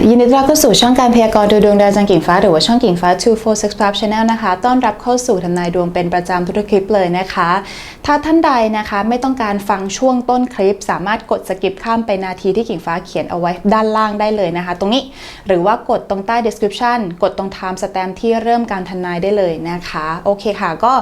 ยินดีต้อนรับเข้าสู่ช่องการพยากรณ์ดูดวงดาวจังกิ่งฟ้า หรือว่าช่องกิ่งฟ้า 246 Club Channel นะคะ ต้อนรับเข้าสู่ทำนายดวงเป็นประจำทุกคลิปเลยนะคะ ถ้าท่านใดนะคะไม่ต้องการฟังช่วงต้นคลิป สามารถกดสกิปข้ามไปนาทีที่กิ่งฟ้าเขียนเอาไว้ด้านล่างได้เลยนะคะ ตรงนี้หรือว่ากดตรงใต้ description กดตรง time stamp ที่เริ่มการทำนายได้เลยนะคะโอเคค่ะ ก็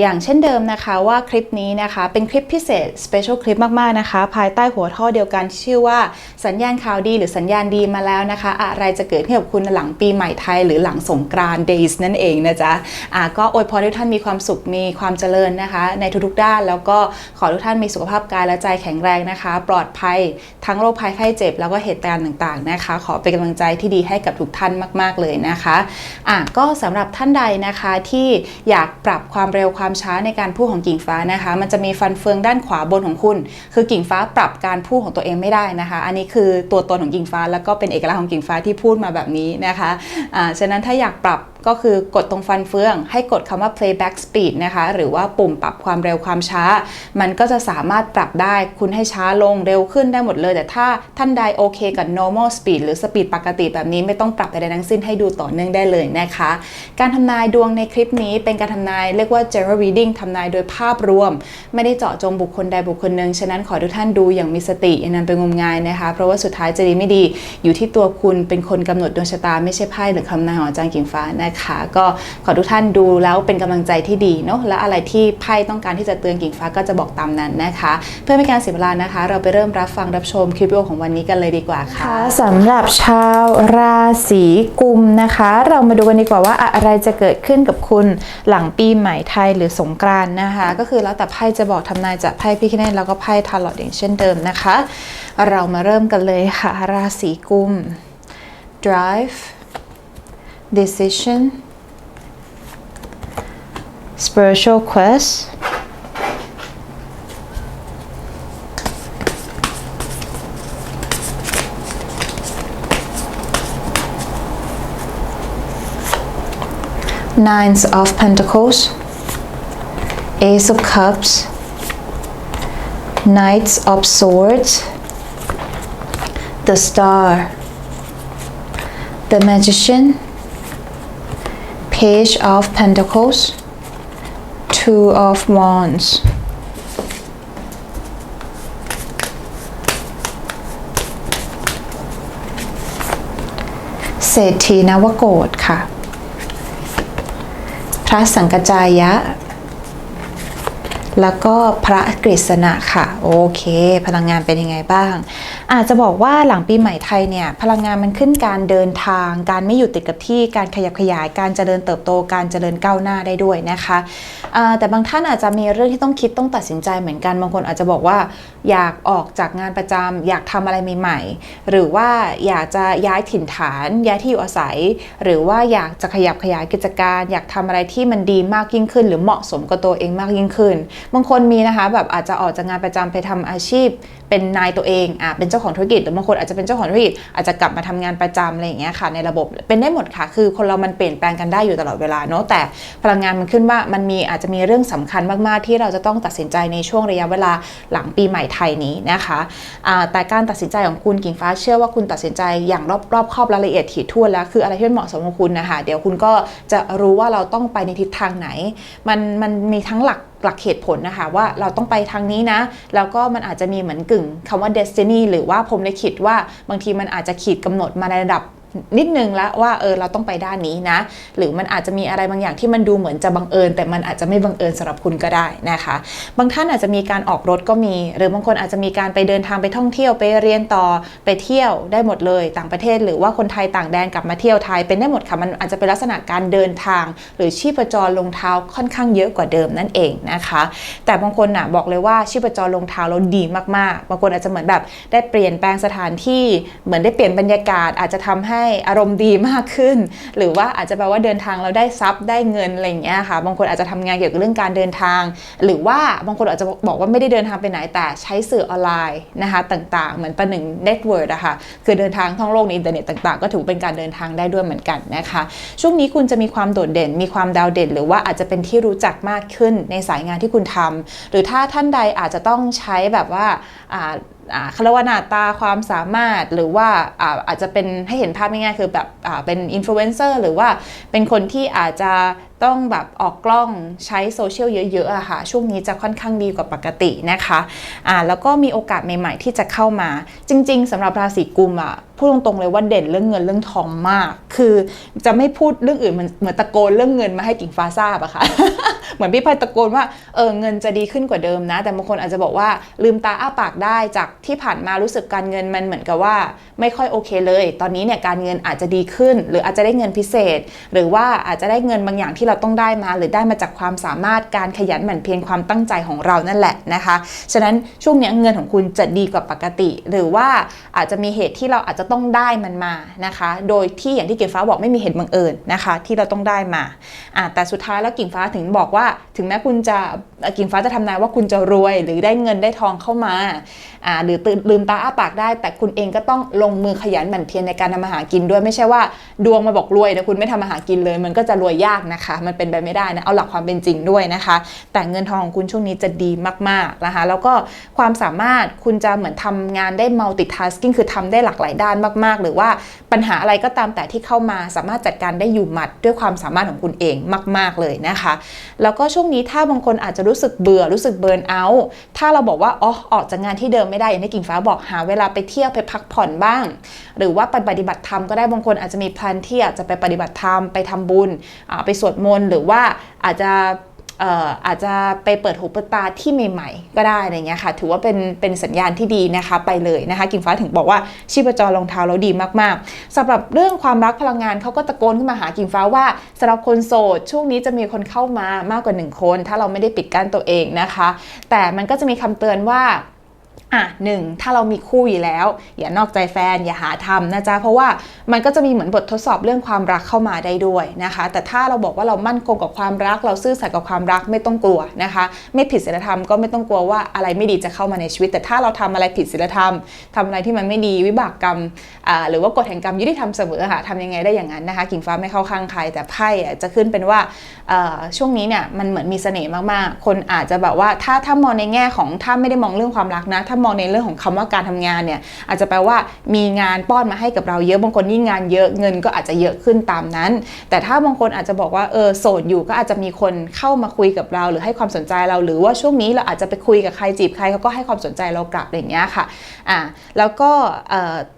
อย่างเช่นเดิมนะคะว่าคลิปนี้นะคะเป็นคลิปพิเศษ special คลิปมากๆนะคะ ภายใต้หัวข้อเดียวกันชื่อว่าสัญญาณข่าวดีหรือสัญญาณดีมาแล้วนะคะ อะไรจะเกิดขึ้นกับคุณหลังปีใหม่ไทย หรือหลังสงกรานต์ days นั่นเองนะจ๊ะอะก็อวยพรให้ทุกท่านมีความสุขมีความเจริญนะคะ ในทุกๆด้านแล้วก็ขอทุกท่านมีสุขภาพกายและใจแข็งแรงนะคะ ปลอดภัยทั้งโรคภัยไข้เจ็บ แล้วก็เหตุการณ์ต่างๆนะคะ ขอเป็นกำลังใจที่ดีให้กับทุกท่านมาก ๆเลยนะคะอะก็สำหรับท่านใดนะคะที่อยากปรับความเร็วความช้าในการพูดของกิ่งฟ้านะคะ มันจะมีฟันเฟืองด้านขวาบนของคุณ คือกิ่งฟ้าปรับการพูดของตัวเองไม่ได้นะคะ อันนี้คือตัวตนของกิ่งฟ้าแล้วก็เป็นเอกลักษณ์ของกิ่งฟ้าที่พูดมาแบบนี้นะคะอ่าฉะนั้นถ้าอยากปรับ ก็คือกดตรงฟันเฟือง ให้กดคำว่า playback speed นะคะ หรือว่าปุ่มปรับความเร็วความช้า มันก็จะสามารถปรับได้คุณให้ช้าลงเร็วขึ้นได้หมดเลย แต่ถ้าท่านใดโอเคกับ normal speed หรือ speed ปกติแบบนี้ไม่ต้องปรับใดๆทั้งสิ้นให้ดูต่อเนื่องได้เลยนะคะ การทำนายดวงในคลิปนี้เป็นการทำนายเรียกว่า general reading ทำนายโดยภาพรวม ไม่ได้เจาะจงบุคคลใดบุคคลหนึ่งฉะนั้นขอทุกท่านดูอย่างมีสติอย่านำไปงมงายนะคะ เพราะว่าสุดท้ายจะดีไม่ดีอยู่ที่ตัวคุณเป็นคนกำหนดดวงชะตาไม่ใช่ไพ่หรือคำนายของอาจารย์กิ่งฟ้านะคะก็ขอทุกท่านดูแล้วเป็นกำลังใจที่ดีเนาะและอะไรที่ไพ่ต้องการที่จะเตือนกิ่งฟ้าก็จะบอกตามนั้นนะคะ เพื่อไม่การเสียเวลานะคะ เราไปเริ่มรับฟังรับชมคลิปวิดีโอของวันนี้กันเลยดีกว่าค่ะสำหรับชาวราศีกุมนะคะ เรามาดูกันดีกว่าว่าอะไรจะเกิดขึ้นกับคุณหลังปีใหม่ไทยหรือสงกรานนะคะ ก็คือแล้วแต่ไพ่จะบอกทำนายจากไพ่พี่คิเนตแล้วก็ไพ่ทาร์ลอตอย่างเช่นเดิมนะคะ เรามาเริ่มกันเลยค่ะ ราศีกุม drive decision spiritual quest Nines of Pentacles, Ace of Cups, Knights of Swords, the Star, the Magician, Page of Pentacles, Two of Wands. เศรษฐีนวโกฏค่ะ พระสังกจายะ แล้วก็พระกฤษณะค่ะโอเค พลังงานเป็นยังไงบ้าง อาจจะบอกว่าหลังปีใหม่ไทยเนี่ยพลังงานมันขึ้นการเดินทาง การไม่อยู่ติดกับที่การขยับขยาย การเจริญเติบโตการเจริญก้าวหน้าได้ด้วยนะคะแต่บางท่านอาจจะมีเรื่องที่ต้องคิดต้องตัดสินใจเหมือนกันบางคนอาจจะบอกว่า อยากออกจากงานประจำอยากทำอะไรใหม่ ๆ หรือว่าอยากจะย้ายถิ่นฐาน ย้ายที่อยู่อาศัย หรือว่าอยากจะขยับขยายกิจการ อยากทำอะไรที่มันดีมากยิ่งขึ้น หรือเหมาะสมกับตัวเองมากยิ่งขึ้น บางคนมีนะคะแบบอาจจะออกจากงานประจำไปทำอาชีพ เป็นนายตัวเองอะเป็นเจ้าของธุรกิจหรือบางคนอาจจะเป็นเจ้าของธุรกิจอาจจะกลับมาทำงานประจำอะไรอย่างเงี้ยค่ะในระบบเป็นได้หมดค่ะคือคนเรามันเปลี่ยนแปลงกันได้อยู่ตลอดเวลาเนาะแต่พลังงานมันขึ้นว่ามันมีอาจจะมีเรื่องสำคัญมากๆ ที่เราจะต้องตัดสินใจในช่วงระยะเวลาหลังปีใหม่ไทยนี้นะคะแต่การตัดสินใจของคุณกิ่งฟ้าเชื่อว่าคุณตัดสินใจอย่างรอบรอบครอบและละเอียดถี่ถ้วนแล้วคืออะไรที่เหมาะสมกับคุณนะคะเดี๋ยวคุณก็จะรู้ว่าเราต้องไปในทิศทางไหน มันมันมีทั้งหลักหลักเหตุผลนะคะว่าเราต้องไปทางนี้นะ แล้วก็มันอาจจะมีเหมือนกึ่งคำว่า destiny หรือว่าพรมลิขิตว่าบางทีมันอาจจะขีดกำหนดมาในระดับ นิดนึงแล้วว่าเออเราต้องไปด้านนี้นะ หรือมันอาจจะมีอะไรบางอย่างที่มันดูเหมือนจะบังเอิญ แต่มันอาจจะไม่บังเอิญสำหรับคุณก็ได้นะคะ บางท่านอาจจะมีการออกรถก็มี หรือบางคนอาจจะมีการไปเดินทางไปท่องเที่ยวไปเรียนต่อไปเที่ยวได้หมดเลยต่างประเทศ หรือว่าคนไทยต่างแดนกลับมาเที่ยวไทยเป็นได้หมดค่ะมันอาจจะเป็นลักษณะการเดินทาง หรือชีพจรลงเท้าค่อนข้างเยอะกว่าเดิมนั่นเองนะคะ แต่บางคนน่ะบอกเลยว่าชีพจรลงเท้าเราดีมากๆ บางคนอาจจะเหมือนแบบได้เปลี่ยนแปลงสถานที่เหมือนได้เปลี่ยนบรรยากาศอาจจะทำให้อารมณ์ดีมากขึ้น หรือว่าอาจจะแปลว่าเดินทางเราได้ทรัพย์ได้เงินอะไรอย่างเงี้ยค่ะ บางคนอาจจะทำงานเกี่ยวกับเรื่องการเดินทาง หรือว่าบางคนอาจจะบอกว่าไม่ได้เดินทางไปไหนแต่ใช้สื่อออนไลน์นะคะต่างๆ เหมือนประหนึ่งเน็ตเวิร์ดอะค่ะคือเดินทางท่องโลกในอินเทอร์เน็ตต่างๆ ก็ถือเป็นการเดินทางได้ด้วยเหมือนกันนะคะ ช่วงนี้คุณจะมีความโดดเด่น มีความดาวเด่น หรือว่าอาจจะเป็นที่รู้จักมากขึ้นในสายงานที่คุณทำหรือถ้าท่านใดอาจจะต้องใช้แบบว่า คารวนาตาความสามารถหรือว่าอาอาจจะเป็นให้เห็นภาพง่ายๆคือแบบเป็นอินฟลูเอนเซอร์หรือว่าเป็นคนที่อาจจะต้องแบบออกกล้องใช้โซเชียลเยอะๆอะค่ะ ช่วงนี้จะค่อนข้างดีกว่าปกตินะคะอ่าแล้วก็มีโอกาสใหม่ ๆ ที่จะเข้ามา จริง ๆสำหรับราศีกุมอะพูดตรงๆเลยว่าเด่นเรื่องเงินเรื่องทองมาก คือจะไม่พูดเรื่องอื่นเหมือนเหมือนตะโกนเรื่องเงินมาให้กิ่งฟ้าทราบอะค่ะเหมือนพี่พายตะโกนว่าเออเงินจะดีขึ้นกว่าเดิมนะ แต่บางคนอาจจะบอกว่าลืมตาอ้าปากได้จากที่ผ่านมารู้สึกการเงินมันเหมือนกับว่า ไม่ค่อยโอเคเลย ตอนนี้เนี่ยการเงินอาจจะดีขึ้น หรืออาจจะได้เงินพิเศษ หรือว่าอาจจะได้เงินบางอย่างที่เราต้องได้มา หรือได้มาจากความสามารถการขยันหมั่นเพียรความตั้งใจของเรานั่นแหละนะคะ ฉะนั้นช่วงนี้เงินของคุณจะดีกว่าปกติ หรือว่าอาจจะมีเหตุที่เราอาจจะต้องได้มันมานะคะ โดยที่อย่างที่กิ่งฟ้าบอกไม่มีเหตุบังเอิญนะคะ ที่เราต้องได้มาแต่สุดท้ายแล้วกิ่งฟ้าถึงบอกว่า ถึงแม้คุณจะกิ่งฟ้าจะทำนายว่าคุณจะรวย หรือได้เงินได้ทองเข้ามาอ่าหรือตื่นลืมตาอ้าปากได้ แต่คุณเองก็ต้องลงมือขยันหมั่นเพียรในการทำมาหากินด้วยไม่ใช่ว่า ดวงมาบอกรวยนะคุณไม่ทำมาหากินเลย มันก็จะรวยยากนะคะมันเป็นไปไม่ได้นะเอาหลักความเป็นจริงด้วยนะคะ แต่เงินทองของคุณช่วงนี้จะดีมากๆนะคะแล้วก็ความสามารถคุณจะเหมือนทำงานได้ multitasking คือทำได้หลากหลายด้านมาก ๆ หรือว่าปัญหาอะไรก็ตามแต่ที่เข้ามาสามารถจัดการได้อยู่หมัดด้วยความสามารถของคุณเองมาก ๆเลยนะคะ แล้วก็ช่วงนี้ถ้าบางคนอาจจะรู้สึกเบื่อรู้สึกเบิร์นเอาท์ถ้าเราบอกว่าอ๋อออกจากงานที่เดิมไม่ได้อย่างที่กิ่งฟ้าบอกหาเวลาไปเที่ยวไปพักผ่อนบ้าง หรือว่าไปปฏิบัติธรรมก็ได้บางคนอาจจะมีแพลนที่อาจจะไปปฏิบัติธรรมไปทำบุญไปสวดมนต์หรือว่าอาจจะอาจจะไปเปิดหูเปิดตาที่ใหม่ๆ ก็ได้อะไรเงี้ยค่ะ ถือว่าเป็นเป็นสัญญาณที่ดีนะคะไปเลยนะคะกิ่งฟ้าถึงบอกว่าชีพจรรองเท้าเราดีมากๆสำหรับเรื่องความรักพลังงานเขาก็ตะโกนขึ้นมาหากิ่งฟ้าว่าสำหรับคนโสดช่วงนี้จะมีคนเข้ามามากกว่าหนึ่งคน ถ้าเราไม่ได้ปิดกั้นตัวเองนะคะ แต่มันก็จะมีคำเตือนว่า อะหนึ่งถ้าเรามีคู่อยู่แล้ว อย่านอกใจแฟน อย่าหาทำนะจ๊ะ เพราะว่ามันก็จะมีเหมือนบททดสอบเรื่องความรักเข้ามาได้ด้วยนะคะ แต่ถ้าเราบอกว่าเรามั่นคงกับความรัก เราซื่อสัตย์กับความรักไม่ต้องกลัวนะคะ ไม่ผิดศีลธรรมก็ไม่ต้องกลัวว่าอะไรไม่ดีจะเข้ามาในชีวิต แต่ถ้าเราทำอะไรผิดศีลธรรมทำอะไรที่มันไม่ดีวิบากกรรมหรือว่ากฎแห่งกรรมยุติธรรมเสมอค่ะทำยังไงได้อย่างนั้นนะคะกิ่งฟ้าไม่เข้าข้างใครแต่ไพ่จะขึ้นเป็นว่าช่วงนี้เนี่ยมันเหมือนมีเสน่ห์มากๆ คนอาจจะแบบว่าถ้าถ้ามองในแง่ของถ้าไม่ได้มองเรื่องความรักนะถ้ามองในเรื่องของคำว่าการทำงานเนี่ยอาจจะแปลว่ามีงานป้อนมาให้กับเราเยอะบางคนยิ่งงานเยอะเงินก็อาจจะเยอะขึ้นตามนั้น แต่ถ้าบางคนอาจจะบอกว่าเออโสดอยู่ก็อาจจะมีคนเข้ามาคุยกับเรา หรือให้ความสนใจเราหรือว่าช่วงนี้เราอาจจะไปคุยกับใครจีบใครเขาก็ให้ความสนใจเรากลับอย่างเงี้ยค่ะอ่าแล้วก็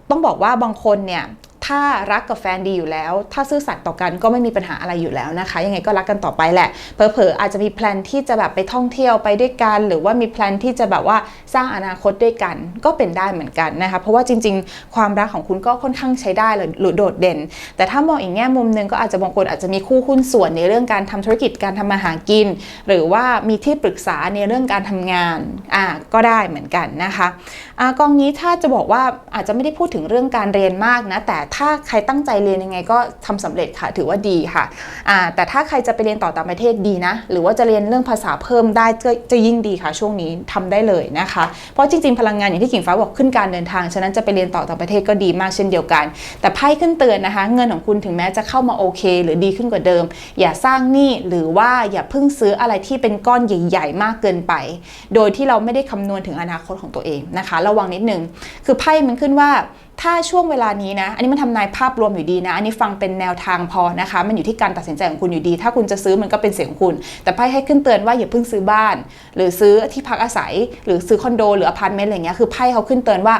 ต้องบอกว่าบางคนเนี่ย ถ้ารักกับแฟนดีอยู่แล้ว ถ้าซื่อสัตย์ต่อกันก็ไม่มีปัญหาอะไรอยู่แล้วนะคะ ยังไงก็รักกันต่อไปแหละเผลอๆอาจจะมีแพลนที่จะแบบไปท่องเที่ยวไปด้วยกัน หรือว่ามีแพลนที่จะแบบว่าสร้างอนาคตด้วยกันก็เป็นได้เหมือนกันนะคะเพราะว่าจริง ๆ ความรักของคุณก็ค่อนข้างใช้ได้เลยหรือโดดเด่น แต่ถ้ามองอีกแง่มุมหนึงก็อาจจะบางคนอาจจะมีคู่หุ้นส่วนในเรื่องการทำธุรกิจการทำมาหากิน หรือว่ามีที่ปรึกษาในเรื่องการทำงานอ่าก็ได้เหมือนกันนะคะอ่ากองนี้ถ้าจะบอกว่าอาจจะไม่ได้พูดถึงเรื่องการเรียนมากนะแต่ถ้าใครตั้งใจเรียนยังไงก็ทำสำเร็จค่ะถือว่าดีค่ะแต่ถ้าใครจะไปเรียนต่อต่างประเทศดีนะ หรือว่าจะเรียนเรื่องภาษาเพิ่มได้ก็จะยิ่งดีค่ะ ช่วงนี้ทำได้เลยนะคะ เพราะจริงๆ พลังงานอย่างที่กิ่งฟ้าบอกขึ้นการเดินทาง ฉะนั้นจะไปเรียนต่อต่างประเทศก็ดีมากเช่นเดียวกัน แต่ไพ่ขึ้นเตือนนะคะ เงินของคุณถึงแม้จะเข้ามาโอเค หรือดีขึ้นกว่าเดิม อย่าสร้างหนี้หรือว่าอย่าเพิ่งซื้ออะไรที่เป็นก้อนใหญ่ ๆ มากเกินไป โดยที่เราไม่ได้คำนวณถึงอนาคตของตัวเองนะคะ ระวังนิดนึงคือไพ่มันขึ้นว่า ถ้าช่วงเวลานี้นะ อันนี้มันทำนายภาพรวมอยู่ดีนะ อันนี้ฟังเป็นแนวทางพอนะคะ มันอยู่ที่การตัดสินใจของคุณอยู่ดี ถ้าคุณจะซื้อมันก็เป็นเสียงของคุณ แต่ไพ่ให้ขึ้นเตือนว่าอย่าเพิ่งซื้อบ้าน หรือซื้อที่พักอาศัย หรือซื้อคอนโด หรืออพาร์ตเมนต์อะไรเงี้ย คือไพ่เขาขึ้นเตือนว่า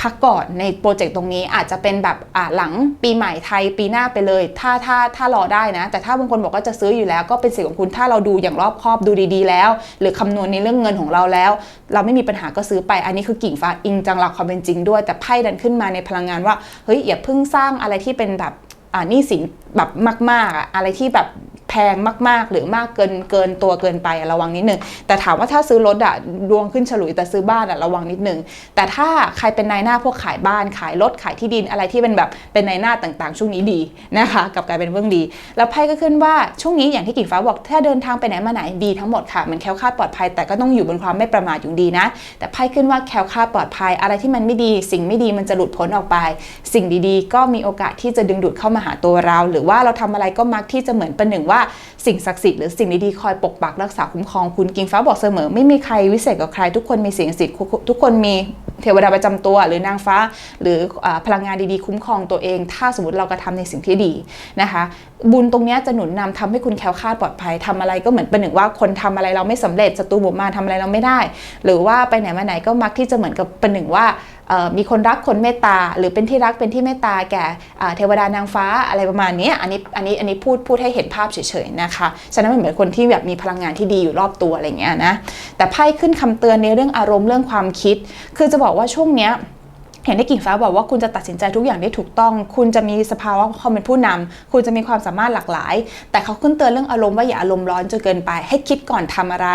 พักก่อนในโปรเจกต์ตรงนี้อาจจะเป็นแบบอ่าหลังปีใหม่ไทยปีหน้าไปเลย ถ้าถ้าถ้ารอได้นะ แต่ถ้าบางคนบอกว่าจะซื้ออยู่แล้ว ก็เป็นสิทธิ์ของคุณถ้าเราดูอย่างรอบคอบดูดีๆแล้ว หรือคำนวณในเรื่องเงินของเราแล้ว เราไม่มีปัญหาก็ซื้อไปอันนี้คือกิ่งฟ้าอิงจังหลักความเป็นจริงด้วย แต่ไพ่ดันขึ้นมาในพลังงานว่าเฮ้ยอย่าเพิ่งสร้างอะไรที่เป็นแบบอ่านี้สินแบบมากๆอะอะไรที่แบบแพงมากๆ หรือมากเกินเกินตัวเกินไประวังนิดนึงแต่ถามว่าถ้าซื้อรถอะดวงขึ้นฉลุยแต่ซื้อบ้านอะระวังนิดนึงแต่ถ้าใครเป็นนายหน้าพวกขายบ้านขายรถขายที่ดินอะไรที่เป็นแบบเป็นนายหน้าต่างๆ ช่วงนี้ดีนะคะกับกลายเป็นเรื่องดี แล้วไพ่ก็ขึ้นว่าช่วงนี้อย่างที่กิ่งฟ้าบอกถ้าเดินทางไปไหนมาไหนดีทั้งหมดค่ะมันแคล้วคลาดปลอดภัย แต่ก็ต้องอยู่บนความไม่ประมาทอยู่ดีนะ แต่ไพ่ขึ้นว่าแคล้วคลาดปลอดภัย อะไรที่มันไม่ดี สิ่งไม่ดีมันจะหลุดพ้นออกไป สิ่งดีๆ ก็มีโอกาสที่จะดึงดูดเข้ามาหาตัวเรา หรือว่าเราทำอะไรก็มักที่จะเหมือนประหนึ่งว่าสิ่งศักดิ์สิทธิ์หรือสิ่งดีๆคอยปกปักรักษาคุ้มครองคุณกิ่งฟ้าบอกเสมอ ไม่มีใครวิเศษกว่าใคร ทุกคนมีสิ่งศักดิ์สิทธิ์ทุกคนมีเทวดาประจำตัว หรือนางฟ้า หรืออพลังงานดีๆ คุ้มครองตัวเอง ถ้าสมมติเรากระทำในสิ่งที่ดีนะคะ บุญตรงนี้จะหนุนนำทำให้คุณแคล้วคลาดปลอดภัยทำอะไรก็เหมือนเป็นหนึ่งว่าคนทำอะไรเราไม่สำเร็จศัตรูบุกมาทำอะไรเราไม่ได้ หรือว่าไปไหนมาไหนก็มักที่จะเหมือนกับเป็นหนึ่งว่า มีคนรักคนเมตตา หรือเป็นที่รักเป็นที่เมตตาแก่เทวดานางฟ้าอะไรประมาณนี้อันนี้อันนี้อันนี้พูดพูดให้เห็นภาพเฉยๆนะคะฉะนั้นมันเหมือนคนที่แบบมีพลังงานที่ดีอยู่รอบตัวอะไรเงี้ยนะแต่ไพ่ขึ้นคำเตือนในเรื่องอารมณ์เรื่องความคิด คือจะบอกว่าช่วงเนี้ย เห็นได้กิ่งฟ้าบอกว่าคุณจะตัดสินใจทุกอย่างได้ถูกต้อง คุณจะมีสภาวะความเป็นผู้นำคุณจะมีความสามารถหลากหลาย แต่เขาขึ้นเตือนเรื่องอารมณ์ว่าอย่าอารมณ์ร้อนจนเกินไป ให้คิดก่อนทำอะไร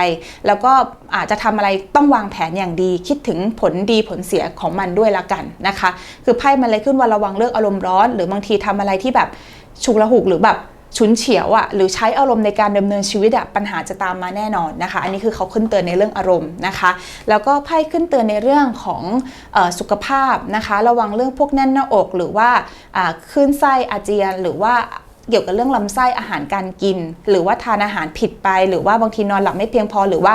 แล้วก็อาจจะทำอะไรต้องวางแผนอย่างดี คิดถึงผลดีผลเสียของมันด้วยละกันนะคะ คือไพ่มันเลยขึ้นว่าระวังเรื่องอารมณ์ร้อน หรือบางทีทำอะไรที่แบบฉุกละหุกหรือแบบ ฉุนเฉียวอะ่ะหรือใช้อารมณ์ในการดำเนินชีวิตอะปัญหาจะตามมาแน่นอนนะคะ อันนี้คือเขาขึ้นเตือนในเรื่องอารมณ์นะคะ แล้วก็ไพ่ขึ้นเตือนในเรื่องของอสุขภาพนะคะ ระวังเรื่องพวกแน่นหน้าอก หรือว่าอ่าคลื่นไส้อาเจียนหรือว่า เกี่ยวกับเรื่องลำไส้อาหารการกิน หรือว่าทานอาหารผิดไป หรือว่าบางทีนอนหลับไม่เพียงพอ หรือว่า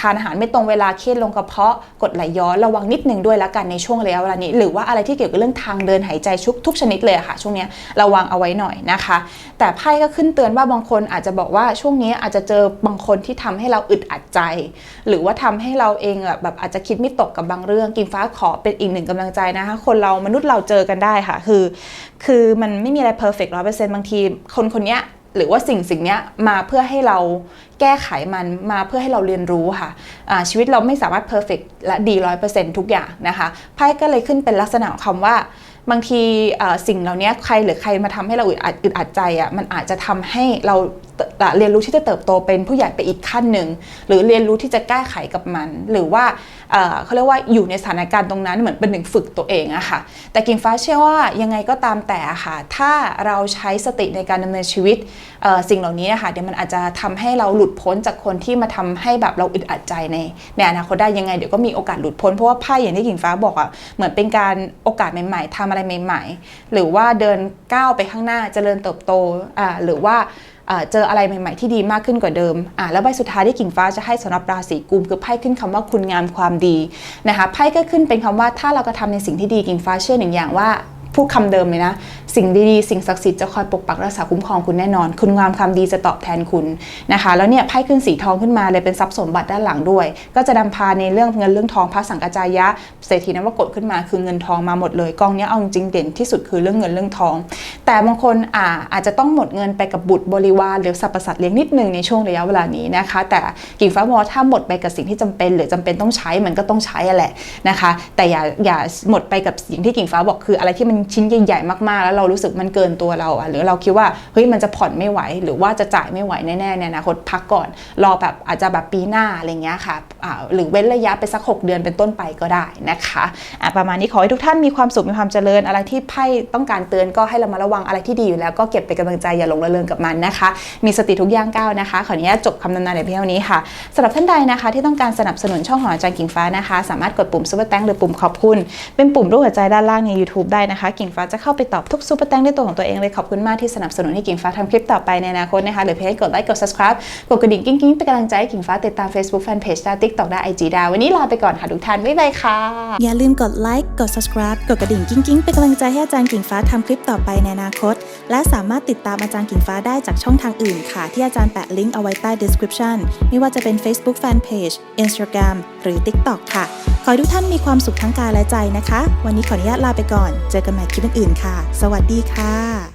ทานอาหารไม่ตรงเวลาเครียดลงกระเพาะกดไหลย้อนระวังนิดนึงด้วยละกันในช่วงระยะเวลานี้ หรือว่าอะไรที่เกี่ยวกับเรื่องทางเดินหายใจชุกทุกชนิดเลยค่ะ ช่วงนี้ระวังเอาไว้หน่อยนะคะ แต่ไพ่ก็ขึ้นเตือนว่าบางคนอาจจะบอกว่าช่วงนี้อาจจะเจอบางคนที่ทำให้เราอึดอัดใจ หรือว่าทำให้เราเองแบบอาจจะคิดไม่ตกกับบางเรื่องกินฟ้าขอเป็นอีกหนึ่งกำลังใจนะคะคนเรามนุษย์เราเจอกันได้ค่ะ คือ คือมันไม่มีอะไรเพอร์เฟกต์ร้อยเปอร์เซ็นต์บางทีคนคนนี้หรือว่าสิ่งสิ่งนี้มาเพื่อให้เราแก้ไขมันมาเพื่อให้เราเรียนรู้ค่ะะชีวิตเราไม่สามารถเพอร์เฟกต์และดีร้อยเปอร์เซ็นต์ทุกอย่างนะคะไพ่ก็เลยขึ้นเป็นลักษณะของคำว่า บางทีสิ่งเหล่านี้ใครหรือใครมาทำให้เราอึดอัดอึดอัดใจอะมันอาจจะทำให้เรา เรียนรู้ที่จะเติบโตเป็นผู้ใหญ่ไปอีกขั้นหนึ่งหรือเรียนรู้ที่จะแก้ไขกับมัน หรือว่าเขาเรียกว่าอยู่ในสถานการณ์ตรงนั้นเหมือนเป็นหนึ่งฝึกตัวเองอะค่ะแต่กิ่งฟ้าเชื่อว่ายังไงก็ตามแต่ค่ะ ถ้าเราใช้สติในการดำเนินชีวิตสิ่งเหล่านี้อะค่ะเดี๋ยวมันอาจจะทำให้เราหลุดพ้นจากคนที่มาทำให้แบบเราอึดอัดใจในในอนาคตได้ยังไงเดี๋ยวก็มีโอกาสหลุดพ้นเพราะว่าไพ่อย่างที่กิ่งฟ้าบอกอะเหมือนเป็นการโอกาสใหม่ ๆทำอะไรใหม่ ๆ หรือว่าเดินก้าวไปข้างหน้าเจริญเติบโตหรือว่า เจออะไรใหม่ ๆ ที่ดีมากขึ้นกว่าเดิมอ่าแล้วใบสุดท้ายที่กิ่งฟ้าจะให้สำหรับราศีกุมคือไพ่ขึ้นคำว่าคุณงามความดีนะคะไพ่ก็ขึ้นเป็นคำว่าถ้าเรากระทำในสิ่งที่ดีกิ่งฟ้าเชื่อหนึ่งอย่างว่า พูดคำเดิมเลยนะ สิ่งดีๆ สิ่งศักดิ์สิทธิ์จะคอยปกปักรักษาคุ้มครองคุณแน่นอน คุณงามความดีจะตอบแทนคุณนะคะ แล้วเนี่ยไพ่ขึ้นสีทองขึ้นมาเลยเป็นทรัพย์สมบัติด้านหลังด้วย ก็จะนำพาในเรื่องเงินเรื่องทองพระสังกัจายะเศรษฐีนวกฎขึ้นมาคือเงินทองมาหมดเลยกองนี้เอาจริงเด่นที่สุดคือเรื่องเงินเรื่องทอง แต่บางคนอ่าอาจจะต้องหมดเงินไปกับบุตรบริวารหรือสรรพสัตว์เลี้ยงนิดนึงในช่วงระยะเวลานี้นะคะ แต่กิ่งฟ้ามอถ้าหมดไปกับสิ่งที่จำเป็น หรือจำเป็นต้องใช้มันก็ต้องใช้แหละนะคะ แต่อย่าอย่าหมดไปกับสิ่งที่กิ่งฟ้าบอกคืออะไรที่มันชิ้นใหญ่ๆมากๆ แล้วเรารู้สึกมันเกินตัวเราอะหรือเราคิดว่าเฮ้ยมันจะผ่อนไม่ไหว หรือว่าจะจ่ายไม่ไหวแน่ๆในอนาคตพักก่อนรอแบบอาจจะแบบปีหน้าอะไรเงี้ยค่ะหรือเว้นระยะไปสัก 6 เดือนเป็นต้นไปก็ได้นะคะะประมาณนี้ขอให้ทุกท่านมีความสุขมีความเจริญอะไรที่ไพ่ต้องการเตือนก็ให้เรามาระวังอะไรที่ดีอยู่แล้วก็เก็บเป็นกำลังใจอย่าหลงระเริงกับมันนะคะ มีสติทุกย่างก้าวนะคะขออนุญาตจบคำนำนานในเพียงเท่านี้ค่ะสำหรับท่านใดนะคะที่ต้องการสนับสนุนช่องของอาจารย์กิ่งฟ้านะคะ สามารถกดปุ่มซุปเปอร์แตงหรือปุ่มขอบคุณ เป็นปุ่มรูปหัวใจด้านล่างใน YouTube ได้นะคะกิ่งฟ้าจะเข้าไปตอบทุกซุปเปอร์แตงด้วยตัวของตัวเองเลยขอบคุณมากที่สนับสนุนให้กิ่งฟ้าทำคลิปต่อไปในอนาคตนะคะหรือเพียงกดไลค์กด subscribe กดกระดิ่งกิ้งกิ้งเป็นกำลังใจให้กิ่งฟ้าติดตาม Facebook Fanpage ได้ TikTok ได้ IG ได้วันนี้ลาไปก่อนค่ะทุกท่านบ๊ายบายค่ะอย่าลืมกดไลค์กด subscribe กดกระดิ่งกิ้งกิ้งเป็นกำลังใจให้อาจารย์กิ่งฟ้าทำคลิปต่อไปในอนาคต และสามารถติดตามอาจารย์กิ่งฟ้าได้จากช่องทางอื่นค่ะ ที่อาจารย์แปะลิงก์เอาไว้ใต้ description ไม่ว่าจะเป็น Facebook Fanpage Instagram หรือ TikTok ค่ะ ขอให้ทุกท่านมีความสุขทั้งกายและใจนะคะ วันนี้ขออนุญาตลาไปก่อน เจอกันใหม่คลิปอื่นๆค่ะ สวัสดีค่ะ